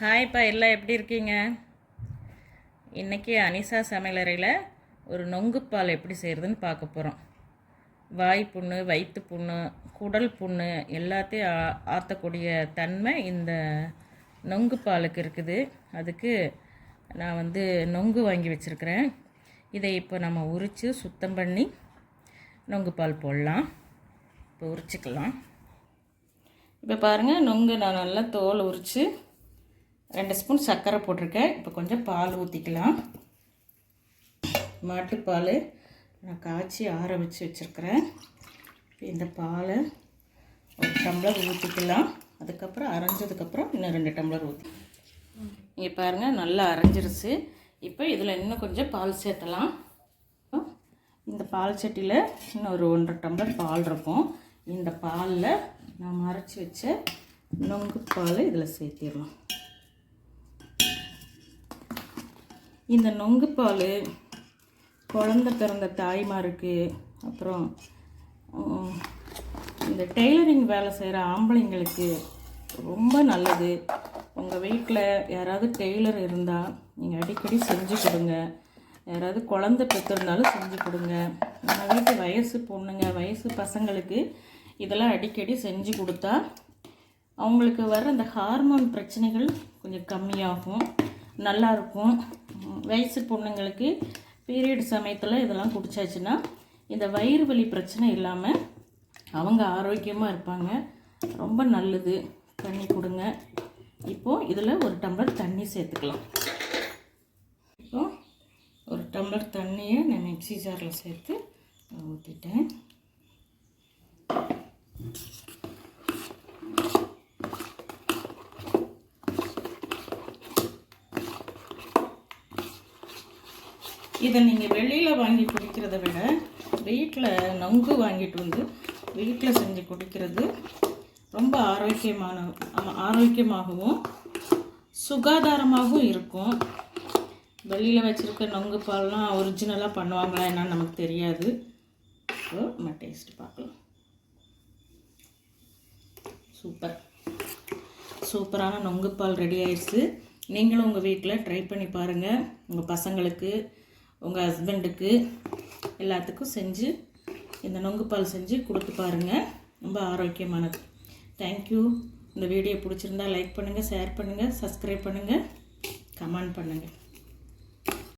ஹாய்ப்பா எல்லாம் எப்படி இருக்கீங்க? இன்றைக்கி அனிசா சமையலறையில் ஒரு நொங்குப்பால் எப்படி செய்கிறதுன்னு பார்க்க போகிறோம் வாய் புண்ணு வயிற்று புண்ணு குடல் புண்ணு எல்லாத்தையும் ஆ- ஆற்றக்கூடிய தன்மை இந்த நொங்கு பாலுக்கு இருக்குது. அதுக்கு நான் வந்து நொங்கு வாங்கி வச்சுருக்கிறேன். இதை இப்போ நம்ம உரித்து சுத்தம் பண்ணி நொங்கு பால் போடலாம். இப்போ உரிச்சிக்கலாம். இப்போ பாருங்கள் நொங்கு நான் நல்லா தோல் உரித்து ரெண்டு ஸ்பூன் சர்க்கரை போட்டிருக்கேன். இப்போ கொஞ்சம் பால் ஊற்றிக்கலாம் மாட்டுப்பால் நான் காய்ச்சி ஆற வச்சு வச்சுருக்கிறேன். இந்த பாலை ஒரு டம்ளர் ஊற்றிக்கலாம் அதுக்கப்புறம் அரைஞ்சதுக்கப்புறம் இன்னும் ரெண்டு டம்ளர் ஊற்றி இங்கே பாருங்கள் நல்லா அரைஞ்சிருச்சு. இப்போ இதில் இன்னும் கொஞ்சம் பால் சேர்த்தலாம். இந்த பால் சட்டியில் இன்னும் ஒரு ஒன்றரை டம்ளர் பால் இருக்கும். இந்த பாலில் நான் மறைச்சி வச்ச நொங்கு பால் இதில் சேர்த்திடலாம். இந்த நொங்கு பால் குழந்த பிறந்த தாய்மாருக்கு அப்புறம் இந்த டெய்லரிங் வேலை செய்கிற ஆம்பளைங்களுக்கு ரொம்ப நல்லது. உங்கள் வீட்டில் யாராவது டெய்லர் இருந்தால் நீங்கள் அடிக்கடி செஞ்சு கொடுங்க. யாராவது குழந்த பெற்றிருந்தாலும் செஞ்சு கொடுங்க. நம்ம வீட்டு வயசு பொண்ணுங்க வயசு பசங்களுக்கு இதெல்லாம் அடிக்கடி செஞ்சு கொடுத்தா அவங்களுக்கு வர அந்த ஹார்மோன் பிரச்சனைகள் கொஞ்சம் கம்மியாகும். நல்லாயிருக்கும் வயசு பொண்ணுங்களுக்கு பீரியட் சமயத்தில் இதெல்லாம் குடித்தாச்சுன்னா இந்த வயிறு வலி பிரச்சனை இல்லாமல் அவங்க ஆரோக்கியமாக இருப்பாங்க. ரொம்ப நல்லது. தண்ணி கொடுங்க. இப்போது இதில் ஒரு டம்ளர் தண்ணி சேர்த்துக்கலாம். இப்போ ஒரு டம்ளர் தண்ணியை நான் மிக்ஸி ஜாரில் சேர்த்து ஊற்றிட்டேன் இதை நீங்கள் வெளியில் வாங்கி குடிக்கிறத விட வீட்டில் நொங்கு வாங்கிட்டு வந்து வீட்டில் செஞ்சு குடிக்கிறது ரொம்ப ஆரோக்கியமான ஆரோக்கியமாகவும் சுகாதாரமாகவும் இருக்கும். வெளியில் வச்சுருக்க நொங்கு பால்லாம் ஒரிஜினலாக பண்ணுவாங்களா என்னன்னு நமக்கு தெரியாது. ஸோ நம்ம டேஸ்ட் பார்க்கலாம். சூப்பர். சூப்பரான நொங்கு பால் ரெடி ஆயிடுச்சு. நீங்களும் உங்கள் வீட்டில் ட்ரை பண்ணி பாருங்கள் உங்கள் பசங்களுக்கு உங்கள் ஹஸ்பண்டுக்கு எல்லாத்துக்கும் செஞ்சு இந்த நொங்கு பால் செஞ்சு கொடுத்து பாருங்கள் ரொம்ப ஆரோக்கியமானது. தேங்க்யூ இந்த வீடியோ பிடிச்சிருந்தா லைக் பண்ணுங்கள் ஷேர் பண்ணுங்கள் சப்ஸ்கிரைப் பண்ணுங்கள் கமெண்ட் பண்ணுங்கள்